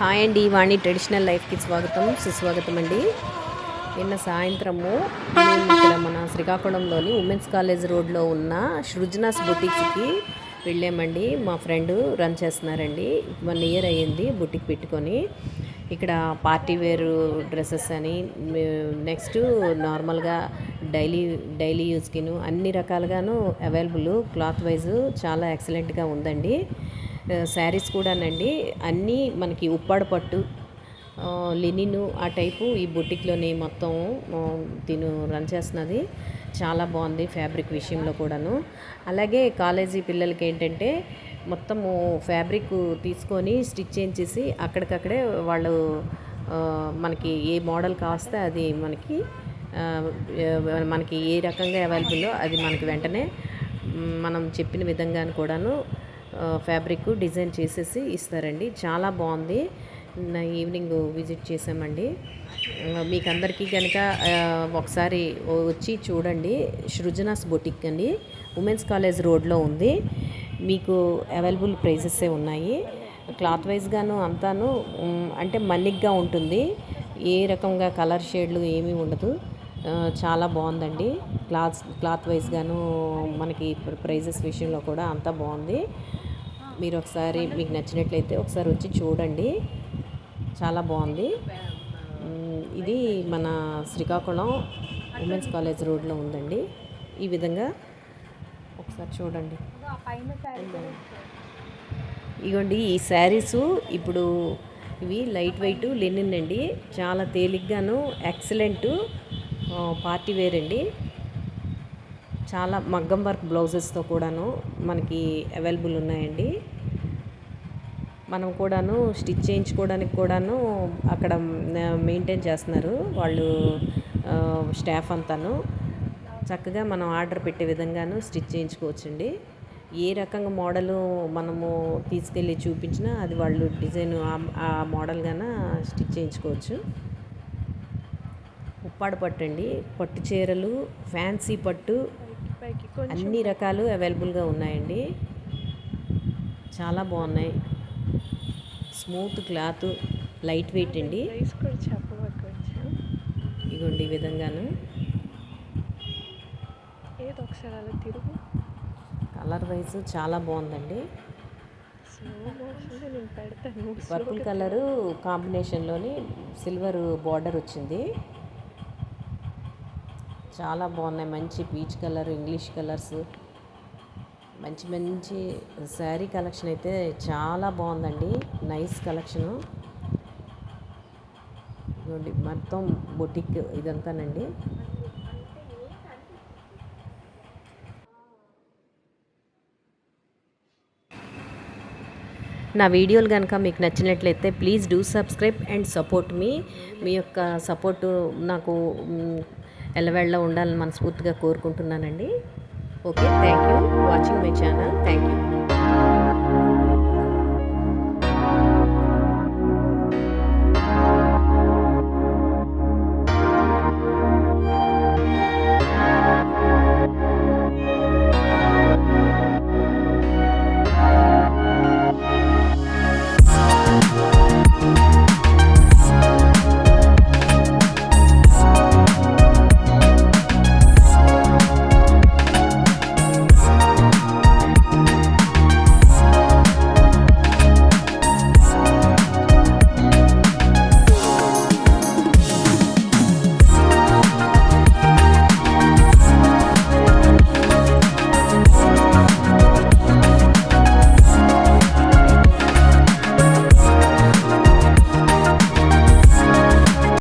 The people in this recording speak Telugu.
హాయ్ అండి వాణి ట్రెడిషనల్ లైఫ్కి స్వాగతం సుస్వాగతం అండి నిన్న సాయంత్రము ఇక్కడ మన శ్రీకాకుళంలోని ఉమెన్స్ కాలేజ్ రోడ్లో ఉన్న సృజనాస్ బుటిక్స్కి వెళ్ళామండి. మా ఫ్రెండ్ రన్ చేస్తున్నారండి. వన్ ఇయర్ అయ్యింది బుటిక్ పెట్టుకొని. ఇక్కడ పార్టీ వేర్ డ్రెస్సెస్ అని నెక్స్ట్ నార్మల్గా డైలీ డైలీ యూస్కిను అన్ని రకాలుగాను అవైలబుల్ క్లాత్ వైజ్ చాలా ఎక్సలెంట్గా ఉందండి. శారీస్ కూడానండి. అన్నీ మనకి ఉప్పాడ పట్టు లినిను ఆ టైపు ఈ బొటిక్లోని మొత్తం దీని తిను రన్ చేస్తున్నది. చాలా బాగుంది ఫ్యాబ్రిక్ విషయంలో కూడాను. అలాగే కాలేజీ పిల్లలకి ఏంటంటే మొత్తము ఫ్యాబ్రిక్ తీసుకొని స్టిచ్ చేయించేసి అక్కడికక్కడే వాళ్ళు మనకి ఏ మోడల్ కావస్తే అది మనకి మనకి ఏ రకంగా అవైలబుల్లో అది మనకి వెంటనే మనం చెప్పిన విధంగాను కూడాను ఫ్యాబ్రిక్ డిజైన్ చేసేసి ఇస్తారండి. చాలా బాగుంది. ఈవినింగ్ విజిట్ చేసామండి మీకు అందరికీ కనుక ఒకసారి వచ్చి చూడండి. సృజనాస్ బొటిక్ అండి. ఉమెన్స్ కాలేజ్ రోడ్లో ఉంది. మీకు అవైలబుల్ ప్రైజెసే ఉన్నాయి. క్లాత్ వైజ్గాను అంతాను అంటే మన్నిగ్గా ఉంటుంది. ఏ రకంగా కలర్ షేడ్లు ఏమీ ఉండదు. చాలా బాగుందండి. క్లాత్ క్లాత్ వైజ్గాను మనకి ప్రైజెస్ విషయంలో కూడా అంతా బాగుంది. మీరు ఒకసారి మీకు నచ్చినట్లయితే ఒకసారి వచ్చి చూడండి. చాలా బాగుంది. ఇది మన శ్రీకాకుళం ఉమెన్స్ కాలేజ్ రోడ్లో ఉందండి. ఈ విధంగా ఒకసారి చూడండి. ఇగోండి ఈ శారీసు ఇప్పుడు ఇవి లైట్ వెయిట్ లెనిన్ అండి. చాలా తేలిగ్గాను ఎక్సలెంట్ పార్టీ వేర్ అండి. చాలా మగ్గం వర్క్ బ్లౌజెస్తో కూడాను మనకి అవైలబుల్ ఉన్నాయండి. మనం కూడాను స్టిచ్ చేయించుకోవడానికి కూడాను అక్కడ మెయింటైన్ చేస్తున్నారు వాళ్ళు స్టాఫ్ అంతాను. చక్కగా మనం ఆర్డర్ పెట్టే విధంగాను స్టిచ్ చేయించుకోవచ్చండి. ఏ రకంగా మోడలు మనము తీసుకెళ్ళి చూపించినా అది వాళ్ళు డిజైన్ ఆ- ఆ మోడల్గాన స్టిచ్ చేయించుకోవచ్చు. ఉప్పాడ పట్టు అండి పట్టు చీరలు ఫ్యాన్సీ పట్టు అన్ని రకాలు అవైలబుల్గా ఉన్నాయండి. చాలా బాగున్నాయి. స్మూత్ క్లాత్ లైట్ వెయిట్ అండి. ఇగోండి ఈ విధంగాను. ఏదో ఒకసారి అలా తిరుగు. కలర్ వైజ్ చాలా బాగుందండి. పర్పుల్ కలరు కాంబినేషన్లోని సిల్వర్ బార్డర్ వచ్చింది. చాలా బాగున్నాయి. మంచి పీచ్ కలర్ ఇంగ్లీష్ కలర్స్. మంచి మంచి శారీ కలెక్షన్ అయితే చాలా బాగుందండి. Nice collection. ఇదిగోండి మొత్తం బొటిక్ ఇదంతానండి. నా వీడియోలు కనుక మీకు నచ్చినట్లయితే please do subscribe and support me. మీ యొక్క సపోర్టు నాకు ఎల్లవేళ్ళ ఉండాలని మనస్ఫూర్తిగా కోరుకుంటున్నానండి. Okay thank you watching my channel thank you